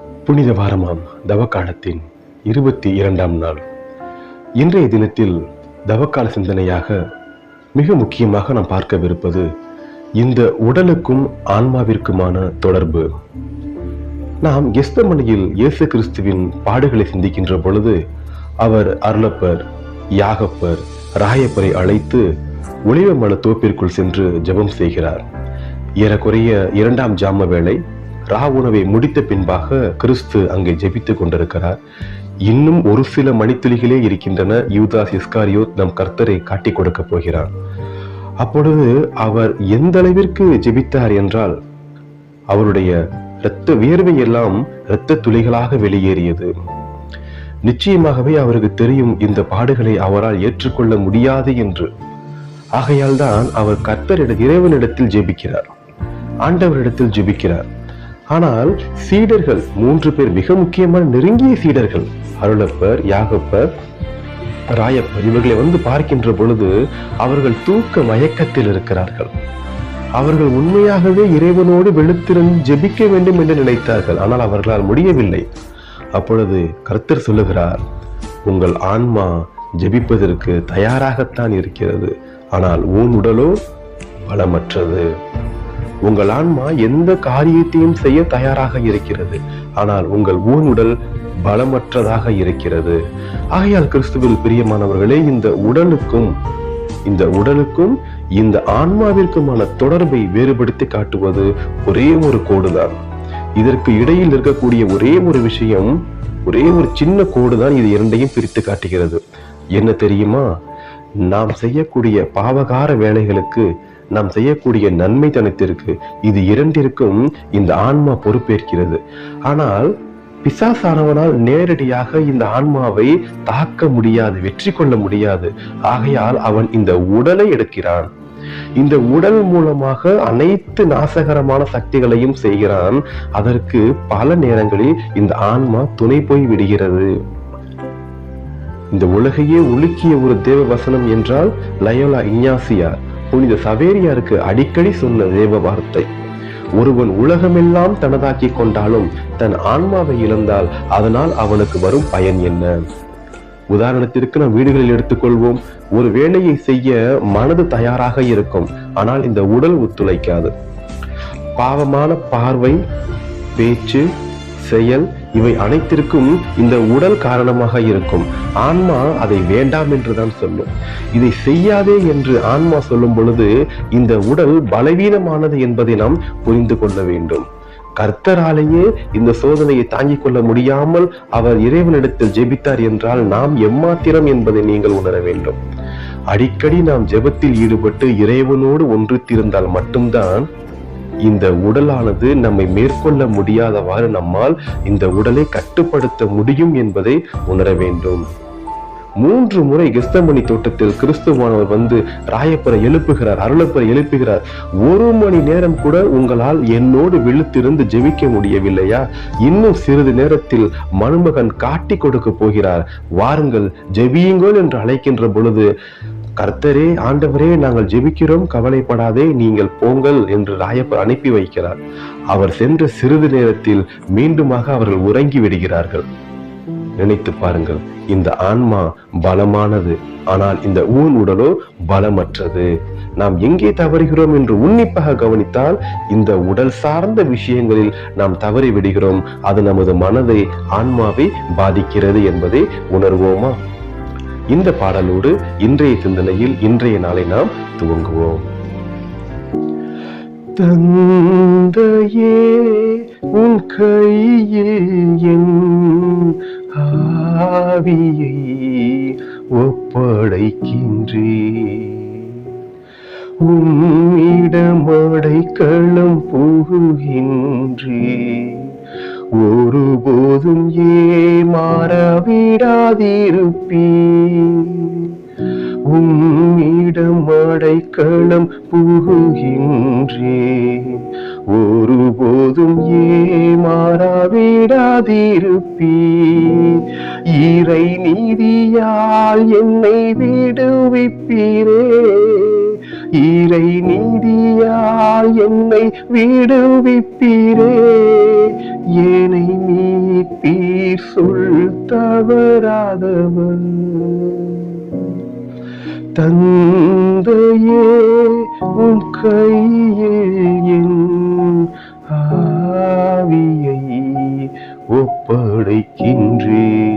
புனித வாரமாம் தவக்காலத்தின் இருபத்தி இரண்டாம் நாள். இன்றைய தினத்தில் தவக்கால சிந்தனையாக மிக முக்கியமாக நாம் பார்க்கவிருப்பது இந்த உடலுக்கும் ஆன்மாவிற்குமான தொடர்பு. நாம் எஸ்தமணியில் இயேசு கிறிஸ்துவின் பாடுகளை சிந்திக்கின்ற பொழுது அவர் அருளப்பர் யாகப்பர் ராயப்பரை அழைத்து ஒளிவமல தோப்பிற்குள் சென்று ஜெபம் செய்கிறார். ஏறக்குறைய இரண்டாம் ஜாம வேளை ரா உணவை முடித்த பின்பாக கிறிஸ்து அங்கே ஜெபித்துக் கொண்டிருக்கிறார். இன்னும் ஒரு சில மணித்துளிகளே இருக்கின்றன. யூதாஸ் இஸ்காரியோத் நம் கர்த்தரை காட்டிக் கொடுக்க போகிறார். அப்பொழுது அவர் எந்த அளவிற்கு ஜெபித்தார் என்றால் அவருடைய இரத்த வியர்வை எல்லாம் இரத்த துளிகளாக வெளியேறியது. நிச்சயமாகவே அவருக்கு தெரியும் இந்த பாடுகளை அவரால் ஏற்றுக்கொள்ள முடியாது என்று. ஆகையால் தான் அவர் கர்த்தரிட இறைவனிடத்தில் ஜெபிக்கிறார். ஆண்டவரிடத்தில் ஜெபிக்கிறார். ஆனால் சீடர்கள் மூன்று பேர் மிக முக்கியமான நெருங்கிய சீடர்கள். அருளப்பர் யாகப்பர் ராயப்பர் இவர்களை வந்து பார்க்கின்ற பொழுது அவர்கள் தூக்க மயக்கத்தில் இருக்கிறார்கள். அவர்கள் உண்மையாகவே இறைவனோடு வெளுத்திருந்து ஜெபிக்க வேண்டும் என்று நினைத்தார்கள். ஆனால் அவர்களால் முடியவில்லை. அப்பொழுது கர்த்தர் சொல்லுகிறார் உங்கள் ஆன்மா ஜெபிப்பதற்கு தயாராகத்தான் இருக்கிறது. ஆனால் உன் உடலோ பலமற்றது. உங்கள் ஆன்மா எந்த காரியத்தையும் செய்ய தயாராக இருக்கிறது. ஆனால் உங்கள் ஊனுடல் உடல் பலமற்றதாக இருக்கிறது. ஆகையால் கிறிஸ்துவில் பிரியமானவர்களே இந்த உடலுக்கும் இந்த உடலுக்கும் இந்த ஆன்மாவிற்குமான தொடர்பை வேறுபடுத்தி காட்டுவது ஒரே ஒரு கோடுதான். இதற்கு இடையில் இருக்கக்கூடிய ஒரே ஒரு விஷயம் ஒரே ஒரு சின்ன கோடு தான் இது இரண்டையும் பிரித்து காட்டுகிறது. என்ன தெரியுமா? நாம் செய்யக்கூடிய பாவகார வேலைகளுக்கு நாம் செய்யக்கூடிய நன்மை தனித்திற்கு இது இரண்டிற்கும் இந்த ஆன்மா பொறுப்பேற்கிறது. ஆனால் பிசாசானவனால் நேரடியாக இந்த ஆன்மாவை தாக்க முடியாது வெற்றி கொள்ள முடியாது. ஆகையால் அவன் இந்த உடலை எடுக்கிறான். இந்த உடல் மூலமாக அனைத்து நாசகரமான சக்திகளையும் செய்கிறான். அதற்கு பல நேரங்களில் இந்த ஆன்மா துணை போய் விடுகிறது. இந்த உலகையே உலுக்கிய ஒரு தேவ வசனம் என்றால் லயோலா இஞ்ஞாசியார். புனித சவேரியாருக்கு அடிக்கடி சொன்ன தேவ வார்த்தை. ஒருவன் உலகமெல்லாம் தனதாக்கி கொண்டாலும் தன் ஆன்மாவை இழந்தால் அதனால் அவனுக்கு வரும் பயன் என்ன? உதாரணத்திற்கு நம் வீடுகளில் எடுத்துக்கொள்வோம். ஒரு வேலையை செய்ய மனது தயாராக இருக்கும். ஆனால் இந்த உடல் ஒத்துழைக்காது. பாவமான பார்வை பேச்சு செயல் இவை அனைத்திற்கும் இந்த உடல் காரணமாக இருக்கும். ஆன்மா அதை வேண்டாம் என்றுதான் சொல்லும். இதை செய்யாதே என்று ஆன்மா சொல்லும் பொழுது இந்த உடல் பலவீனமானது என்பதை நாம் புரிந்து கொள்ள வேண்டும். கர்த்தராலேயே இந்த சோதனையை தாங்கிக் கொள்ள முடியாமல் அவர் இறைவனிடத்தில் ஜெபித்தார் என்றால் நாம் எம்மாத்திரம் என்பதை நீங்கள் உணர வேண்டும். அடிக்கடி நாம் ஜெபத்தில் ஈடுபட்டு இறைவனோடு ஒன்றித்திருந்தால் மட்டும்தான் இந்த உடலானது நம்மை மேற்கொள்ள முடியாதவாறு நம்மால் இந்த உடலை கட்டுப்படுத்த முடியும் என்பதை உணர வேண்டும். மூன்று முறை கெஸ்தமணி தோட்டத்தில் கிறிஸ்துவானவர் வந்து ராயப்பரை எழுப்புகிறார் அருளப்பரை எழுப்புகிறார். ஒரு மணி நேரம் கூட உங்களால் என்னோடு விழுத்திருந்து ஜெபிக்க முடியவில்லையா? இன்னும் சிறிது நேரத்தில் மணமகன் காட்டி கொடுக்க போகிறார். வாருங்கள் ஜெபியுங்கள் என்று அழைக்கின்ற பொழுது கர்த்தரே ஆண்டவரே நாங்கள் ஜெபிக்கிறோம். கவலைப்படாதே நீங்கள் போங்கள் என்று ராயப்பர் அனுப்பி வைக்கிறார். அவர் சென்ற சிறிது நேரத்தில் மீண்டுமாக அவர்கள் உறங்கி விடுகிறார்கள். நினைத்து பாருங்கள் இந்த ஆன்மா பலமானது. ஆனால் இந்த ஊன் உடலோ பலமற்றது. நாம் எங்கே தவறுகிறோம் என்று உன்னிப்பாக கவனித்தால் இந்த உடல் சார்ந்த விஷயங்களில் நாம் தவறி விடுகிறோம் அது நமது மனதை ஆன்மாவை பாதிக்கிறது என்பதை உணர்வோமா? இந்த பாடலோடு இன்றைய சிந்தனையில் இன்றைய நாளை நாம் துவங்குவோம். தந்தையே உன் கையில் என் ஆவியை ஒப்படைக்கின்றே உம்மிடம் அடைக்கலம் புகுகின்றே ஒருபோதும் ஏமாறவிடாதிருப்பீ உம்மிடம் அடைக்கலம் புகுகின்றே ஒருபோதும் ஏமாறவிடாதிருப்பீ இறை நீதியால் என்னை விடுவிப்பீரே. இறை நீதியால் என்னை விடுவிப்பீரே. சொல் தவறாதவர் தந்தையே உன் கையில் என் ஆவியை ஒப்படைக்கின்றேன்.